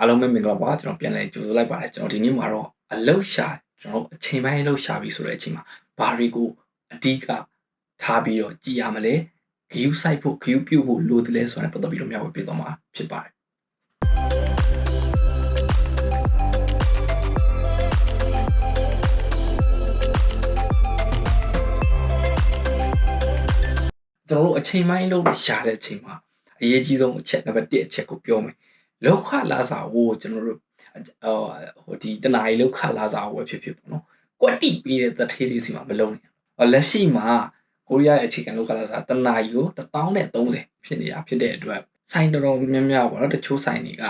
အားလုံးပဲမင်္ဂလာပါကျွန်တော်ပြန်လည်ကြိုဆိုလိုက်ပါတယ်ကျွန်တော်ဒီနေ့မှာတော့အလုတ်ရှာကျွန်တော်အချိန်ပိုင်းအလုတ်ရှာပြီဆိုတဲ့အချိန်မှာဘာတွေကိုအဓိကထားပြီးတော့ကြည်ရမလဲဂယူးဆိုင်ဖို့ဂယူးပြုတ်ဖို့လိုတယ်လဲဆိုတာပတ်သက်ပြီးတော့မျှဝေပေးသွားမှာဖြစ်ပါတယ်ကျွန်တော်တို့အချိန်ပိုင်းလုံးရှာတဲ့အချိန်မှာအရေးကြီးဆုံးအချက်နံပါတ်1အချက်ကိုပြောမယ် လောက်ခလာစာဝို့ကျွန်တော်တို့ဟိုဒီတနားရီလောက်ခလာစာဝယ်ဖြစ်ဖြစ်ပေါ့နော်ကွက်တိပေးတဲ့တထေးလေးစီမှာမလုံးနဲ့လက်ရှိမှာကိုရီးယားရဲ့အခြေခံလောက်ခလာစာတနားရီကို1030ဖြစ်နေတာဖြစ်တဲ့အတွက်ဆိုင်တော်တော်များများပေါ့နော်တချို့ဆိုင်တွေက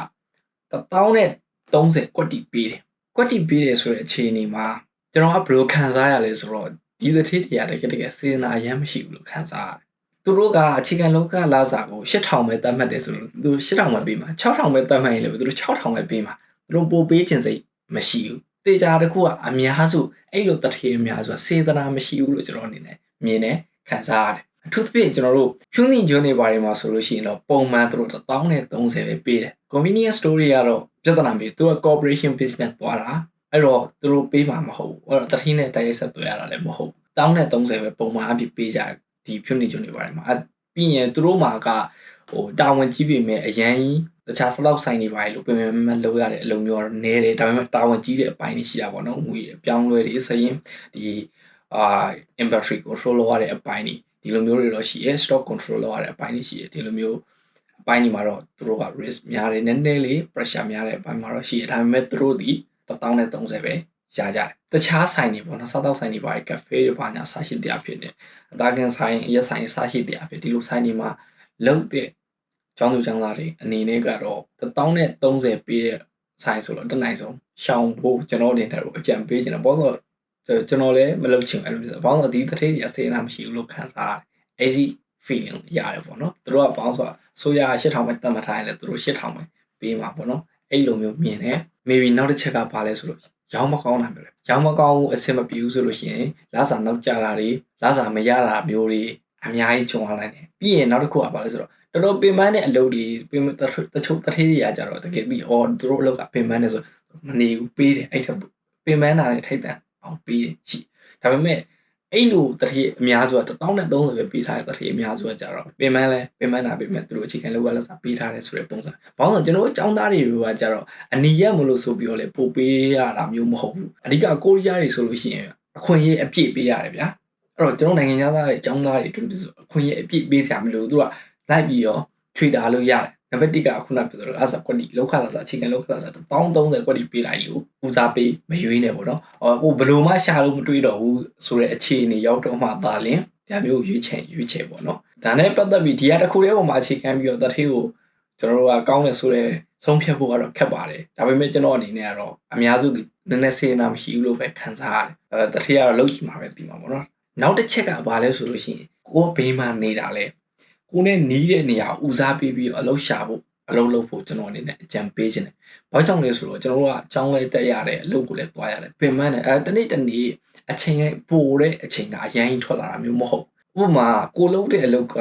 1030ကွက်တိပေးတယ်ကွက်တိပေးတယ်ဆိုတဲ့အခြေအနေမှာကျွန်တော်ကဘယ်လိုခံစားရလဲဆိုတော့ဒီတထေးတွေကတကယ်တကယ်စေနာရမ်းမရှိဘူးလို့ခံစားရတယ် သူတို့ကအခြေခံလောကလာစာကို8000ပဲတတ်မှတ်တယ်ဆိုတော့သူ8000ပဲပေးမှာ6000ပဲတတ်မှတ်ရင်လည်းသူတို့6000ပဲပေးမှာသူတို့ပို့ပေးခြင်းစိတ်မရှိဘူးတေချာတခုကအများစုအဲ့လိုတထေအများစုစေတနာမရှိဘူးလို့ကျွန်တော်အနေနဲ့မြင်တယ်ခံစားရတယ်အထူးသဖြင့်ကျွန်တော်တို့ဖြူးနေကျွန်းနေပါတယ်မှာဆိုလို့ရှိရင်တော့ပုံမှန်သူတို့1030ပဲပေးတယ် convenience store ကတော့ပြဿနာမရှိသူက corporation business သွားတာအဲ့တော့သူတို့ပေးမှာမဟုတ်ဘူးအဲ့တော့တထင်းနဲ့တိုက်ရိုက်ဆက်သွယ်ရတာလည်းမဟုတ်ဘူး1030ပဲပုံမှန်အဖြစ်ပေးကြတယ် ဒီဖြုတ်နေကြနေပါတယ်မှာပြီးရင်သူတို့မှာကဟိုတာဝန်ကြီးပေမဲ့အရန်ကြီးတခြားစလောက်ဆိုင်နေပါလေလို့ပြင်မမလုပ်ရတဲ့အလုပ်မျိုးတော့နည်းတယ်ဒါပေမဲ့တာဝန်ကြီးတဲ့အပိုင်းတွေရှိတာပေါ့နော်ငွေအပြောင်းလဲတွေစရင်ဒီအာ inventory control လုပ်ရတဲ့အပိုင်းတွေဒီလိုမျိုးတွေတော့ရှိရဲ stock control လုပ်ရတဲ့အပိုင်းတွေရှိရဲဒီလိုမျိုးအပိုင်းတွေမှာတော့သူတို့က risk များတယ်နည်းနည်းလေး pressure များတဲ့အပိုင်းမှာတော့ရှိရဲဒါပေမဲ့သူတို့ဒီ1030ပဲ ရကြတယ်တခြားဆိုင်တွေပေါ့နော်စားတောက်ဆိုင်တွေပါကဖေးတွေပါညာစားရှိတရားဖြစ်နေအသားကန်ဆိုင်ရက်ဆိုင်စားရှိတရားဖြစ်ဒီလိုဆိုင်တွေမှာလုံတဲ့ကျောင်းသူကျောင်းသားတွေအနေနဲ့ကတော့1030ပေးတဲ့ဆိုင်ဆိုတော့တနိုင်ဆုံးရှောင်ဖို့ကျွန်တော်အနေနဲ့တော့အကြံပေးချင်တယ်ဘာလို့ဆိုကျွန်တော်လည်းမလုပ်ချင်ဘူးအဲ့လိုမျိုးဘာလို့ဒီတစ်ထေးကြီးအစေနာမရှိဘူးလို့ခံစားရတယ်အဲ့ဒီ feeling ရတယ်ပေါ့နော်သူတို့ကဘောင်းဆိုတာဆိုရ8000ပဲတတ်မှတ်ထားရင်လည်းသူတို့8000ပဲပေးမှာပေါ့နော်အဲ့လိုမျိုးမြင်တယ် maybe နောက်တစ်ချက်ကဘာလဲဆိုလို့ ရောင်းမကောင်းတာမျိုးလေရောင်းမကောင်းဘူးအဆင်မပြေဘူးဆိုလို့ရှိရင်လာစာနောက်ကျတာတွေလာစာမရတာမျိုးတွေအများကြီးကြုံရလိုက်တယ်ပြီးရင်နောက်တစ်ခုကဘာလဲဆိုတော့တော်တော်ပင်ပန်းတဲ့အလုပ်တွေပင်တချို့တချို့တထေးတွေကကြတော့တကယ်ပြီးအော်သူတို့အလုပ်ကပင်ပန်းနေဆိုမနေဘူးပေးတယ်အဲ့ထက်ပင်ပန်းတာတွေထိတ်တန့်အောင်ပေးရှိဒါပေမဲ့ အဲ့လိုတတိအများစုက1030ပဲပေးထားတဲ့တတိအများစုကကြတော့ပင်မလဲပင်မနာပင်မသူတို့အခြေခံလောက်ကလက်စာပေးထားတယ်ဆိုတဲ့ပုံစံ။ဘာလို့ကျွန်တော်တို့ចောင်းသားတွေကကြတော့အနီရက်မလို့ဆိုပြီးတော့လေပို့ပေးရတာမျိုးမဟုတ်ဘူး။အဓိကကိုရီးယားတွေဆိုလို့ရှိရင်အခွင့်အရေးအပြည့်ပေးရတယ်ဗျာ။အဲ့တော့ကျွန်တော်နိုင်ငံသားတွေចောင်းသားတွေတူတူဆိုအခွင့်အရေးအပြည့်ပေးကြမလို့သူကလိုက်ပြီးရောထွေတာလို့ရတယ်။ နံပါတ်1ကခုနပြောသလိုအစားကွက်တီလောက်ခလာစားအခြေခံလောက်ခလာစား1030ကွက်တီပေးလိုက်ယူဦးစားပေးမရွေးနဲ့ပေါ့နော်။ဟိုဘလို့မှရှာလို့မတွေးတော့ဘူးဆိုတဲ့အခြေအနေရောက်တော့မှသာလင်ဒါမျိုးရွေးချယ်ရွေးချယ်ပေါ့နော်။ဒါနဲ့ပတ်သက်ပြီးဒီကတစ်ခုတည်းပေါ်မှာအခြေခံပြီးတော့တထေးကိုကျွန်တော်တို့ကကောင်းတယ်ဆိုတဲ့ဆုံးဖြတ်ဖို့ကတော့ခက်ပါတယ်။ဒါပေမဲ့ကျွန်တော်အနေနဲ့ကတော့အများစုဒီနည်းနည်းစေနာမရှိဘူးလို့ပဲခံစားရတယ်။အဲတထေးကတော့လောက်ချင်မှာပဲဒီမှာပေါ့နော်။နောက်တစ်ချက်ကဘာလဲဆိုလို့ရှိရင်ကိုကဘေးမှာနေတာလဲ ကိုနဲ့နီးတဲ့နေရာဦးစားပေးပြီးအလုပ်ရှာဖို့အလုပ်လုပ်ဖို့ကျွန်တော်အနေနဲ့အကြံပေးခြင်းတယ်။ဘာကြောင့်လဲဆိုတော့ကျွန်တော်တို့ကအကြောင်းလဲတက်ရတဲ့အလုပ်ကိုလည်းတွားရတယ်။ပင်မနဲ့အဲတနေ့တနေ့အချိန်ရဲ့ပိုတဲ့အချိန်ကအရင်ထွက်လာတာမျိုးမဟုတ်။ဥပမာကိုလုပ်တဲ့အလုပ်က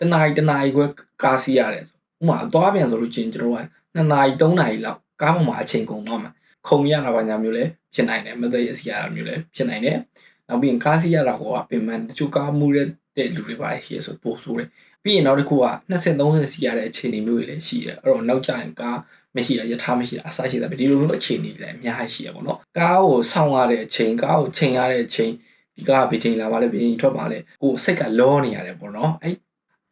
တနားရီတနားရီခွဲကားစီးရတယ်ဆို။ဥပမာသွားပြန်ဆိုလို့ချင်းကျွန်တော်က2နာရီ3နာရီလောက်ကားပေါ်မှာအချိန်ကုန်တော့မှာ။ခုံရတာပါညာမျိုးလည်းဖြစ်နိုင်တယ်။မသက်ရစီရတာမျိုးလည်းဖြစ်နိုင်တယ်။နောက်ပြီးရင်ကားစီးရတာကပင်မတချို့ကားမှုတဲ့လူတွေပါရှိရဆိုပို့ဆိုးတယ်။ ပြီးရင်နောက်တစ်ခုက20 30စီရတဲ့အခြေအနေမျိုးတွေလည်းရှိတယ်အဲ့တော့နောက်ကျရင်ကားမရှိတာယထာမရှိတာအဆရှိတာပဲဒီလိုမျိုးအခြေအနေတွေလည်းအများကြီးရှိရပါတော့ကားကိုဆောင်းရတဲ့အချိန်ကားကိုချိန်ရတဲ့အချိန်ဒီကားကဘယ်ချိန်လာပါလဲဘယ်ချိန်ထွက်ပါလဲကိုစိတ်ကလောနေရတယ်ပေါ့နော်အဲ့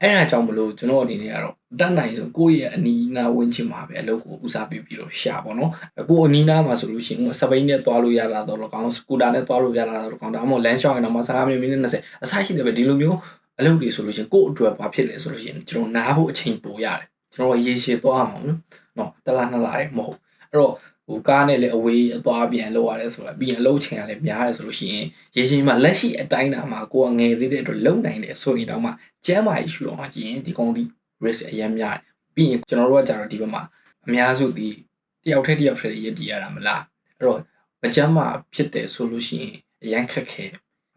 အဲ့ဒါကြောင့်မလို့ကျွန်တော်အနေနဲ့ကတော့တတ်နိုင်ဆိုကိုယ့်ရဲ့အနီးနားဝန်းကျင်မှာပဲအလုပ်ကိုဦးစားပေးပြီးတော့ရှာပေါ့နော်ကိုအနီးနားမှာဆိုလို့ရှိရင်စပိန်နဲ့သွားလို့ရတာတော့ကောင်းစကူတာနဲ့သွားလို့ရတာတော့ကောင်းဒါမှမဟုတ်လမ်းလျှောက်ရင်တော့15မိနစ်20အဆရှိတယ်ပဲဒီလိုမျိုး အလုပ်တွေဆိုလို့ရှိရင်ကိုယ့်အတွက်ဘာဖြစ်လဲဆိုလို့ရှိရင်ကျွန်တော်နားဖို့အချိန်ပိုရတယ်ကျွန်တော်ရေရှည်သွားမှာနော်နော်တလားနှစ်လားမဟုတ်အဲ့တော့ဟိုကားနဲ့လည်းအဝေးအသွားပြန်လောက်ရတယ်ဆိုတာပြီးရင်အလုပ်ချိန်ကလည်းများတယ်ဆိုလို့ရှိရင်ရေရှည်မှာလက်ရှိအတိုင်းတာမှာကိုယ်ကငယ်သေးတဲ့အတွက်လုံနိုင်တယ်ဆိုရင်တော့မှကျမ်းမာရေးရှုတော့မှကြည့်ရင်ဒီကောင်ဒီ risk အရင်များတယ်ပြီးရင်ကျွန်တော်တို့ကကြတော့ဒီဘက်မှာအများစုဒီတယောက်ထက်တယောက်ထက်ရည်တည်ရတာမလားအဲ့တော့မကျမ်းမာဖြစ်တယ်ဆိုလို့ရှိရင်အရင်ခက်ခဲ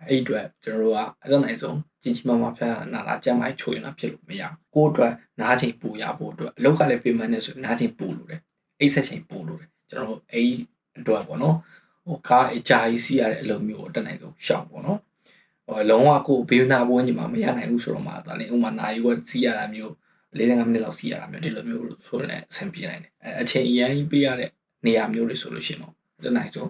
အဲ့အတွက်ကျွန်တော်တို့ကအတော့နိုင်ဆုံးကြီးကြီးမားမားဖျားနာလာကြမ်းမိုက်ချိုးရင်တော့ဖြစ်လို့မရဘူးကိုယ့်အတွက်နားချိန်ပူရဖို့အတွက်အလောက်ကလည်းပြင်မှန်းနေဆိုနားချိန်ပူလို့တယ်အိတ်ဆက်ချိန်ပို့လို့တယ်ကျွန်တော်တို့အဲ့အတွက်ပေါ့နော်ဟိုကားအကြာကြီးစီးရတဲ့အလုပ်မျိုးကိုတက်နိုင်ဆုံးရှောင်ပေါ့နော်ဟိုလုံးဝကိုဘေးနာဘဝညီမှာမရနိုင်ဘူးဆိုတော့မှဒါလည်းဥမာနိုင်ဝက်စီးရတာမျိုး45မိနစ်လောက်စီးရတာမျိုးဒီလိုမျိုးဆိုရင်အဆင်ပြေနိုင်တယ်အဲအချိန်အရင်ပေးရတဲ့နေရာမျိုးတွေဆိုလို့ရှိရင်တော့တက်နိုင်ဆုံး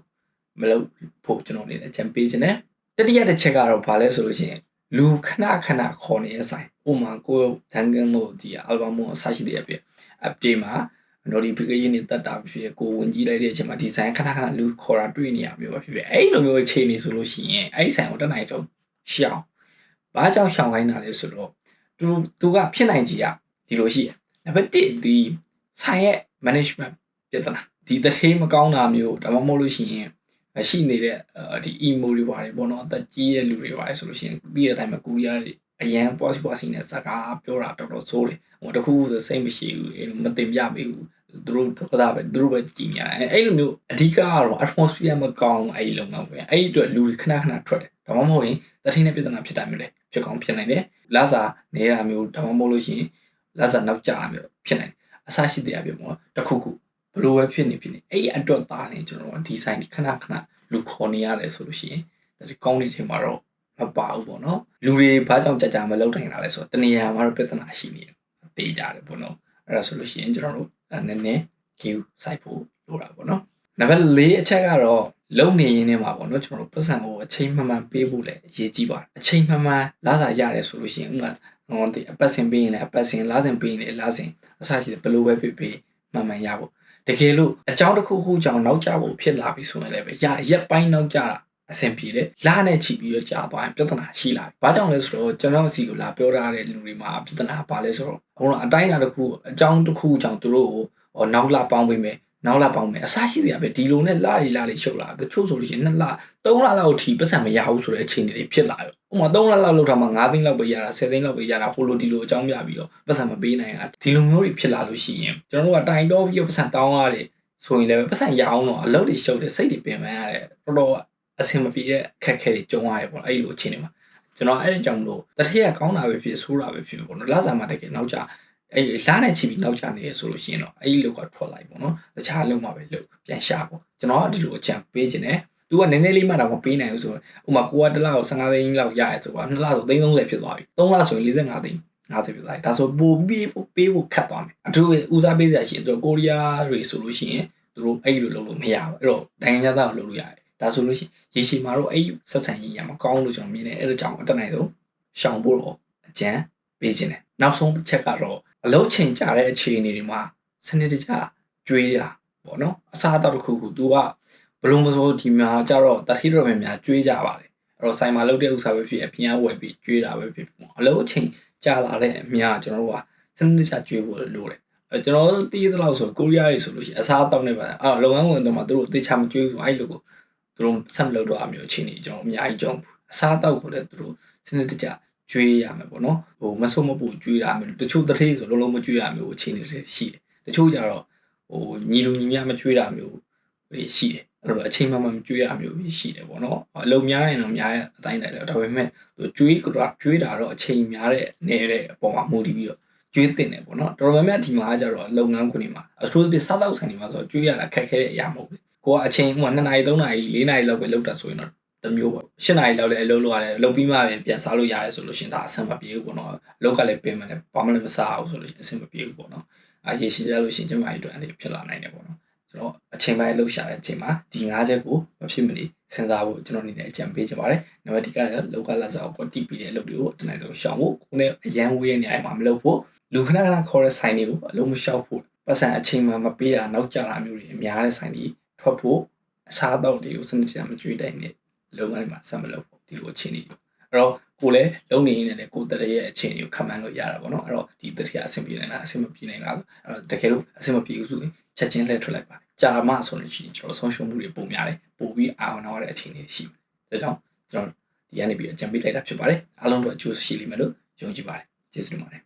မလုပ်ဖို့ကျွန်တော်နေအကြံပေးခြင်းနဲ့ တတိယတစ်ချက်ကတော့ဘာလဲဆိုလို့ရှိရင်လူခဏခဏခေါ်နေတဲ့ဆိုင်ဥမာကိုဒန်ကန်တို့ဒီ album ကိုအစရှိတဲ့အပြည့် update မှာ notification တွေတက်တာဖြစ်ဖြစ်ကိုဝင်ကြည့်လိုက်တဲ့အချိန်မှာဒီဆိုင်ခဏခဏလူခေါ်တာတွေ့နေရမျိုးပဲဖြစ်ဖြစ်အဲ့လိုမျိုးအခြေအနေဆိုလို့ရှိရင်အဲ့ဆိုင်ကိုတက်နိုင်ဆုံးရှောင်ဘာကြောင့်ရှောင်ခိုင်းတာလဲဆိုတော့သူသူကဖြစ်နိုင်ကြီးอ่ะဒီလိုရှိရနံပါတ်1ဒီဆိုင်ရဲ့ management ပြဿနာဒီတထေးမကောင်းတာမျိုးဒါမှမဟုတ်လို့ရှိရင် ရှိနေတဲ့ဒီ emo တွေပါတယ်ပေါ့နော်အသက်ကြီးတဲ့လူတွေပါတယ်ဆိုလို့ရှိရင်ပြီးတဲ့အတိုင်းမှာကိုရီးယားတွေအရန် post post နဲ့စကားပြောတာတော်တော်ဆိုးတယ်ဟိုတခုဆိုစိတ်မရှိဘူးအဲ့လိုမတင်ပြပေးဘူးသူတို့တော့ပဲသူတို့ပဲကြည်နေရတယ်အဲ့လိုမျိုးအဓိကကတော့ atmosphere မကောင်းအဲ့ဒီလုံလောက်ပဲအဲ့ဒီအတွက်လူတွေခဏခဏထွက်တယ်ဒါမှမဟုတ်ရင်တထင်းနဲ့ပြဿနာဖြစ်တာမျိုးလေဖြစ်ကောင်းဖြစ်နိုင်တယ်လာစာနေတာမျိုးဒါမှမဟုတ်လို့ရှိရင်လာစာနောက်ကျတာမျိုးဖြစ်နိုင်တယ်အဆရှိတဲ့အပြပေါ့တခုခု ဘလို့ပဲဖြစ်နေဖြစ်နေအဲ့ဒီအတွက်သားနေကျွန်တော်ဒီဆိုင်ခဏခဏလူခေါ်နေရတယ်ဆိုလို့ရှိရင်ဒီကောင်းနေချိန်မှာတော့မပါဘူးပေါ့နော်လူတွေဘာကြောင့်ကြကြမလောက်နိုင်တာလဲဆိုတော့တနေရာမှာတော့ပြဿနာရှိနေတယ်တေးကြတယ်ပေါ့နော်အဲ့ဒါဆိုလို့ရှိရင်ကျွန်တော်တို့နည်းနည်း queue စိုက်ဖို့လိုတာပေါ့နော်နံပါတ်၄အချက်ကတော့လုံနေရင်းနဲ့မှာပေါ့နော်ကျွန်တော်တို့ပတ်စံကိုအချိန်မှန်မှန်ပေးဖို့လည်းအရေးကြီးပါတယ်အချိန်မှန်မှန်လာစာရတယ်ဆိုလို့ရှိရင်ဥပမာဟောဒီအပတ်စဉ်ပေးရင်လည်းအပတ်စဉ်လာစဉ်ပေးရင်လည်းလာစဉ်အစရှိတယ်ဘယ်လိုပဲဖြစ်ဖြစ်မှန်မှန်ရဖို့ တကယ်လို့အကြောင်းတစ်ခုခုကြောင့်နောက်ကျဖို့ဖြစ်လာပြီဆိုရင်လည်းပဲရရက်ပိုင်းနောက်ကျတာအဆင်ပြေတယ်လာနဲ့ချီပြီးတော့ကြာသွားရင်ပြဿနာရှိလာပြီ။ဘာကြောင့်လဲဆိုတော့ကျွန်တော်စီကိုလာပြောထားတဲ့လူတွေမှာပြဿနာပါလဲဆိုတော့ဟိုအတိုင်းအတာတစ်ခုအကြောင်းတစ်ခုကြောင့်သူတို့ကိုဟောနောက်လာပေါင်းပေးမယ် နောက်လာပေါင်းမယ်အစားရှိတယ်ပဲဒီလိုနဲ့လာရီလာရီရှုပ်လာတချို့ဆိုလို့ရှိရင်နှစ်လသုံးလလောက်ထိပတ်စံမရဘူးဆိုတဲ့အခြေအနေတွေဖြစ်လာရောဥပမာ3လလောက်လောက်ထားမှ9သိန်းလောက်ပဲရတာ10သိန်းလောက်ပဲရတာဟိုလိုဒီလိုအကြောင်းပြပြီးတော့ပတ်စံမပေးနိုင်တာဒီလိုမျိုးတွေဖြစ်လာလို့ရှိရင်ကျွန်တော်တို့ကတိုင်တော့ပြီးတော့ပတ်စံတောင်းရတယ်ဆိုရင်လည်းပတ်စံရအောင်တော့အလုပ်တွေရှုပ်တယ်စိတ်တွေပင်ပန်းရတယ်တော်တော်အဆင်မပြေတဲ့အခက်အခဲတွေကြုံရတယ်ပေါ့အဲ့လိုအခြေအနေမှာကျွန်တော်အဲ့အကြောင်းလို့တထက်ကကောင်းတာပဲဖြစ်ဆိုးတာပဲဖြစ်ပေါ့နော်လစာမှတကယ်နောက်ကြ အဲ့လားနဲ့ချီပြီးနောက်ကျနေရဆိုလို့ရှိရင်တော့အဲ့ဒီလောက်ကထွက်လိုက်ပေါ့နော်တခြားလုံးမှာပဲလို့ပြန်ရှာပေါ့ကျွန်တော်ကဒီလိုအကြံပေးခြင်းနဲ့သူကနည်းနည်းလေးမှတော့မပေးနိုင်ဘူးဆိုတော့ဥမာကိုကတစ်လကို15သိန်းလောက်ရရဲဆိုတော့နှစ်လဆို330ဖြစ်သွားပြီ3လဆိုရင်45သိန်း50ဖြစ်သွားပြီဒါဆိုပိုပြီးပေးဖို့ခက်သွားမယ်အထူးဦးစားပေးစရာရှိရင်သူကိုရီးယားတွေဆိုလို့ရှိရင်သူတို့အဲ့လိုလုပ်လို့မရဘူးအဲ့တော့နိုင်ငံသားကိုလုပ်လို့ရတယ်ဒါဆိုလို့ရှိရင်ရေရှည်မှာတော့အဲ့ဆက်ဆံရေးရမကောင်းလို့ကျွန်တော်မြင်တယ်အဲ့ဒါကြောင့်အတက်နိုင်ဆုံးရှောင်ဖို့တော့အကြံပေးခြင်းတယ်နောက်ဆုံးတစ်ချက်ကတော့ အလုံးချိန်ကြတဲ့အခြေအနေတွေမှာစနစ်တကျကျွေးတာပေါ့နော်အစားအသောက်တစ်ခုခု तू ကဘလုံးမစိုးဒီမှာကြတော့တတိတော်များများကျွေးကြပါတယ်အဲ့တော့ဆိုင်မှာလုပ်တဲ့ဥစ္စာပဲဖြစ်အပြင်ဝယ်ပြီးကျွေးတာပဲဖြစ်ပေါ့အလုံးအချိန်ကြာလာတဲ့အမြာကျွန်တော်တို့ကစနစ်တကျကျွေးဖို့လိုတယ်အဲကျွန်တော်တို့တည်သလောက်ဆိုကိုရီးယားတွေဆိုလို့ရှိရင်အစားအသောက်နဲ့ပါအာလုပ်ငန်းဝင်တော့မှသူတို့သေချာမကျွေးဘူးအဲ့လိုကိုသူတို့ဆက်မလုပ်တော့အမျိုးအခြေအနေကျွန်တော်အများကြီးကြုံဘူးအစားအသောက်ကိုလည်းသူတို့စနစ်တကျ ကျွေးရမယ်ပေါ့နော်ဟိုမဆုတ်မပူကျွေးတာမျိုးတချို့တထေးဆိုလုံးလုံးမကျွေးတာမျိုးအခြေအနေတွေရှိတယ်တချို့ကြတော့ဟိုညီလူညီမမကျွေးတာမျိုးတွေရှိတယ်အဲ့တော့အချိန်မှမှမကျွေးရမျိုးရှိတယ်ပေါ့နော်အလုံးများရင်တော့များအတိုင်းတိုင်းတယ်ဒါပေမဲ့သူကျွေးကြကျွေးတာတော့အချိန်များတဲ့နေတဲ့အပေါ်မှာမူတည်ပြီးတော့ကျွေးတင်တယ်ပေါ့နော်တော်တော်များများဒီမှာကျတော့လုပ်ငန်းခွင်တွေမှာအထူးသဖြင့်စားတော့ဆိုင်တွေမှာဆိုကျွေးရတာခက်ခဲတဲ့အရာမဟုတ်ဘူးကိုကအချိန်ဥပမာ2နာရီ3နာရီ4နာရီလောက်ပဲလုပ်တာဆိုရင်တော့ တမျိုးပေါ့၈နာရီလောက်လည်းအလုပ်လုပ်ရတယ်လုပ်ပြီးမှပဲပြန်စားလို့ရတယ်ဆိုလို့ရှင်ဒါအဆင်မပြေဘူးပေါ့နော်အလုပ်ကလည်းပြင်မှလည်းဘာမှလည်းမစားအောင်ဆိုလို့ရှင်အဆင်မပြေဘူးပေါ့နော်အရေးရှိကြလို့ရှင်ကျမကြီးတို့အဲ့ဒီဖြစ်လာနိုင်တယ်ပေါ့နော်ကျွန်တော်အချိန်ပိုင်းလှုပ်ရှားတဲ့အချိန်မှာဒီ၅ချက်ကိုမဖြစ်မနေစဉ်းစားဖို့ကျွန်တော်အနေနဲ့အကြံပေးချင်ပါတယ်နံပါတ်1ကလောကလက်စားကိုတီးပြီးတဲ့အလုပ်တွေကိုတနိုင်ဆုံးရှောင်ဖို့ကိုယ်နဲ့အရန်ဝေးတဲ့နေရာမှာမလုပ်ဖို့လူခဏခဏခေါ်တဲ့ဆိုင်တွေကိုအလုံးမလျှောက်ဖို့ပတ်စံအချိန်မှမပေးတာနောက်ကျတာမျိုးတွေအများတဲ့ဆိုင်တွေထွက်ဖို့အစားအသောက်တွေကိုစနစ်တကျမကျွေးတိုင်းနဲ့ လုပ်ငန်းတွေမှာဆက်မလုပ်ဖို့ဒီလိုအခြေအနေတွေအဲ့တော့ကိုလည်းလုံနေနေတယ်ကိုတရရဲ့အခြေအနေကိုခံမှန်းလို့ရတာပေါ့နော်အဲ့တော့ဒီတရအဆင်ပြေနိုင်လားအဆင်မပြေနိုင်လားအဲ့တော့တကယ်လို့အဆင်မပြေဘူးဆိုရင်ချက်ချင်းလှည့်ထွက်လိုက်ပါကြာမှဆိုရင်ရှိကျွန်တော်ဆုံးရှုံးမှုတွေပုံများတယ်ပိုပြီးအာရုံနာတဲ့အခြေအနေရှိတယ်ဒါကြောင့်ကျွန်တော်ဒီကနေပြီးအကြံပေးလိုက်တာဖြစ်ပါတယ်အားလုံးတော့အကျိုးရှိလိမ့်မယ်လို့ယုံကြည်ပါတယ်ကျေးဇူးတင်ပါတယ်